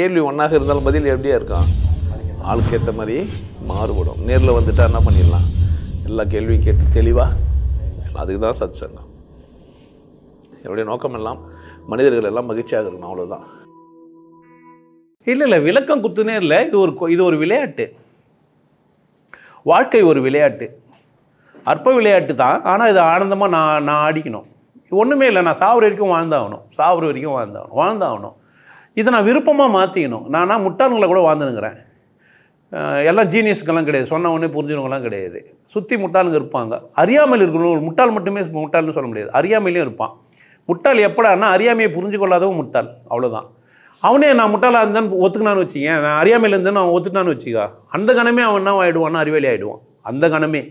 கேள்வி ஒன்றாக இருந்தாலும் பதில் எப்படியா இருக்கும்? ஆளுக்கு ஏற்ற மாதிரி மாறுபடும். நேரில் வந்துட்டால் என்ன பண்ணிடலாம்? எல்லா கேள்வியும் கேட்டு தெளிவாக அதுக்கு தான் சத் சங்கம் என்னுடைய நோக்கம் எல்லாம் மனிதர்கள் எல்லாம் மகிழ்ச்சியாக இருக்கணும் அவ்வளோதான் இல்லை இல்லை விளக்கம் குத்துனே இல்லை. இது ஒரு இது ஒரு விளையாட்டு. வாழ்க்கை ஒரு விளையாட்டு. அற்ப விளையாட்டு தான். ஆனால் இது ஆனந்தமாக நான் நான் ஆடிக்கணும். ஒன்றுமே இல்லை. நான் சாவர வரைக்கும் வாழ்ந்தாகணும் சாவர வரைக்கும் வாழ்ந்தாகணும் வாழ்ந்தாகணும் இதை நான் விருப்பமாக மாற்றிக்கணும் நானா முட்டாளுங்களை கூட வாழ்ந்துனுங்கிறேன். எல்லாம் ஜீனியஸ்க்கெல்லாம் கிடையாது. சொன்ன உடனே புரிஞ்சவங்கலாம் கிடையாது. சுற்றி முட்டாளுங்க இருப்பாங்க. அறியாமல் இருக்கணும். ஒரு முட்டாள் மட்டுமே முட்டாள்னு சொல்ல முடியாது. அறியாமையிலையும் இருப்பான். முட்டாள் எப்படான்னா அறியாமையை புரிஞ்சு கொள்ளாதவன் முட்டாள். அவ்வளோதான் அவனே நான் முட்டாளாக இருந்தேன்னு ஒத்துக்கினான்னு வச்சுக்கேன். நான் அறியாமையில் இருந்தேன்னு அவன் ஒத்துட்டான்னு வச்சுக்கா. அந்த கணமே அவன் என்ன ஆகிடுவான்னா அறிவாளி ஆகிடுவான் அந்த கணமே.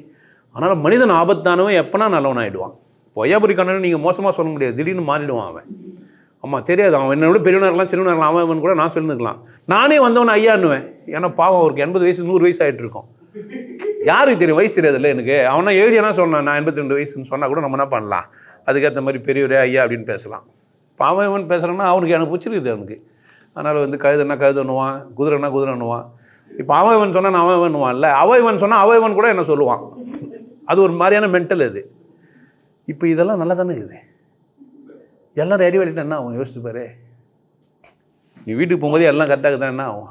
அதனால் மனிதன் ஆபத்தானவன் எப்போனா நல்லவன் ஆகிடுவான் பொய்யாபுரி கண்ணன் நீங்கள் மோசமாக சொல்ல முடியாது. திடீர்னு மாறிடுவான் அவன். ஆமாம் தெரியாது. அவன் என்ன விட பெரியவனர்லாம் இருக்கலாம் அவன் கூட நான் சொல்லிருக்கலாம் நானே வந்தவன் ஐயான்னுவேன். ஏன்னா பாவம் அவருக்கு எண்பது வயசு நூறு வயசு ஆகிட்டு இருக்கும் யாருக்கு தெரியும்? வயசு தெரியாதுல்ல எனக்கு. அவனா எழுதியானா சொன்னான்? நான் எண்பத்தி ரெண்டு வயசுன்னு சொன்னால் கூட நம்ம என்ன பண்ணலாம்? அதுக்கேற்ற மாதிரி பெரியவரே ஐயா அப்படின்னு பேசலாம். பாவம் இவன் பேசுகிறான்னா அவனுக்கு எனக்கு பிடிச்சிருக்குது அவனுக்கு. அதனால் வந்து கழுதுன்னா கழுதுன்னுவான் குதிரைன்னா குதிரைன்னுவான். இப்போ அவன் இவன் சொன்னால் நான் அவன் இவன்னுவான்ல அவன் இவன் சொன்னால் அவன் இவன் கூட என்ன சொல்லுவான்? அது ஒரு மாதிரியான மென்டல் இது இப்போ இதெல்லாம் நல்லா தானே இருக்குது. எல்லாரும் அறிவாளிட்டு என்ன ஆகும்? யோசிச்சு பாரு. நீ வீட்டுக்கு போகும்போது எல்லாம் கரெக்டாக தான் என்ன ஆகும்?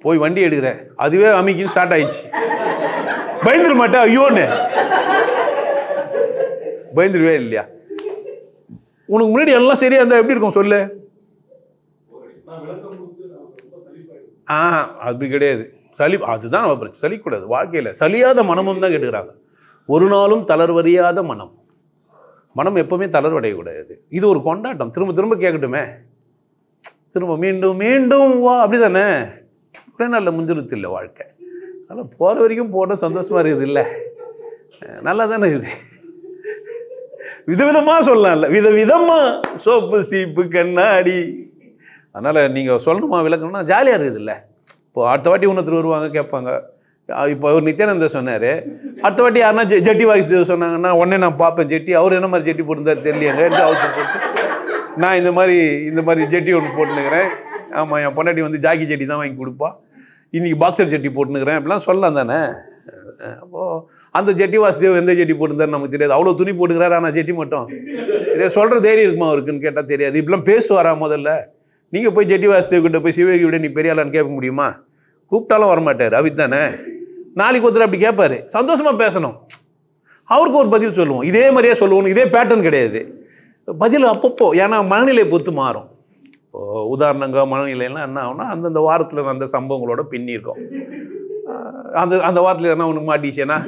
போய் வண்டி எடுக்கிற. அதுவே அமிக்கின்னு ஸ்டார்ட் ஆயிடுச்சு. பயந்துட மாட்டேன் ஐயோன்னு. பயந்துருவே இல்லையா? உனக்கு முன்னாடி எல்லாம் சரியா இருந்தா எப்படி இருக்கும் சொல்லு? ஆ அது கிடையாது. சளி அதுதான் நம்ம பிரச்சனை. சலிக்கூடாது வாழ்க்கையில். சலியாத மனமும் தான் கேட்டுக்கிறாங்க. ஒரு நாளும் தளர்வறியாத மனம். மனம் எப்பவுமே தளர்வடையக்கூடாது. இது ஒரு கொண்டாட்டம். திரும்ப திரும்ப கேட்கட்டுமே. திரும்ப மீண்டும் மீண்டும் வா அப்படி தானே ஒரே நாளில் முஞ்சிருத்து இல்லை வாழ்க்கை. அதனால் போகிற வரைக்கும் போட சந்தோஷமாக இருக்குது இல்லை. நல்லா தானே இது. விதவிதமாக சொல்லலாம்ல. விதவிதமாக சோப்பு சீப்பு கண்ணாடி. அதனால் நீங்கள் சொல்லணுமா விளக்கணும்னா ஜாலியாக இருக்குது இல்லை. இப்போ அடுத்த வாட்டி இன்னொருத்தர் வருவாங்க கேட்பாங்க. இப்போ அவர் நித்யானந்தர் சொன்னார் அடுத்த வாட்டி யாருன்னா ஜெ- ஜெட்டி வாய்ஸ் சொன்னாங்கன்னா உடனே நான் பார்ப்பேன். ஜெட்டி அவர் என்ன மாதிரி ஜெட்டி போட்டிருந்தாரு தெரியலையாங்க. அவர் போட்டு. நான் இந்த மாதிரி இந்த மாதிரி ஜெட்டி ஒன்று போட்டுனுக்கிறேன் ஆமாம் என் பொண்டாட்டி வந்து ஜாக்கி ஜெட்டி தான் வாங்கி கொடுப்பா. இன்றைக்கி பாக்ஸர் ஜெட்டி போட்டுனுக்கிறேன் அப்படிலாம் சொல்லலாம் தானே. அப்போது அந்த ஜெட்டி வாசுதேவ் எந்த ஜெட்டி போட்டிருந்தாரு நமக்கு தெரியாது. அவ்வளோ துணி போட்டுக்கிறாரு ஆனால் ஜெட்டி மட்டும். இதை சொல்கிற தைரியம் இருக்குமா அவருக்குன்னு கேட்டால் தெரியாது. இப்படிலாம் பேசுவாரா முதல்ல? நீங்கள் போய் ஜெட்டி வாசுதேவ் கிட்ட போய் சிவகி விட நீ பெரியாளான்னு கேட்க முடியுமா? கூப்பிட்டாலும் வரமாட்டார். அவித் தானே? நாளைக்கு ஒருத்தர் அப்படி கேட்பாரு சந்தோஷமாக பேசணும். அவருக்கு ஒரு பதில் சொல்லுவோம். இதே மாதிரியே சொல்லுவோம். இதே பேட்டர்ன் கிடையாது. பதில் அப்பப்போ ஏன்னா மனநிலையை பொறுத்து மாறும். இப்போ உதாரணங்க மனநிலையெல்லாம் என்ன ஆகும்னா அந்தந்த வாரத்தில் அந்த சம்பவங்களோட பின்னிருக்கும். அந்த அந்த வாரத்தில் எதனா ஒன்று மாட்டிச்சேன்னா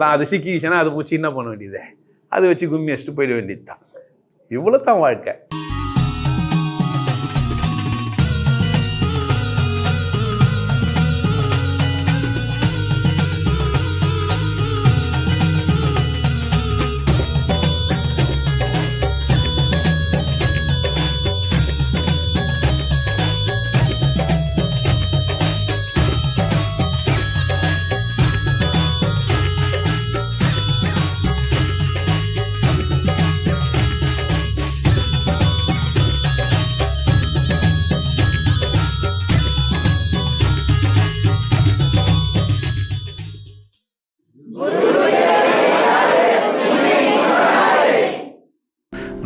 தான் அது சிக்கிச்சுன்னா அதை பூச்சி என்ன பண்ண வேண்டியது. அதை வச்சு கும்மி வச்சுட்டு போயிட வேண்டியது தான் இவ்வளோ தான் வாழ்க்கை.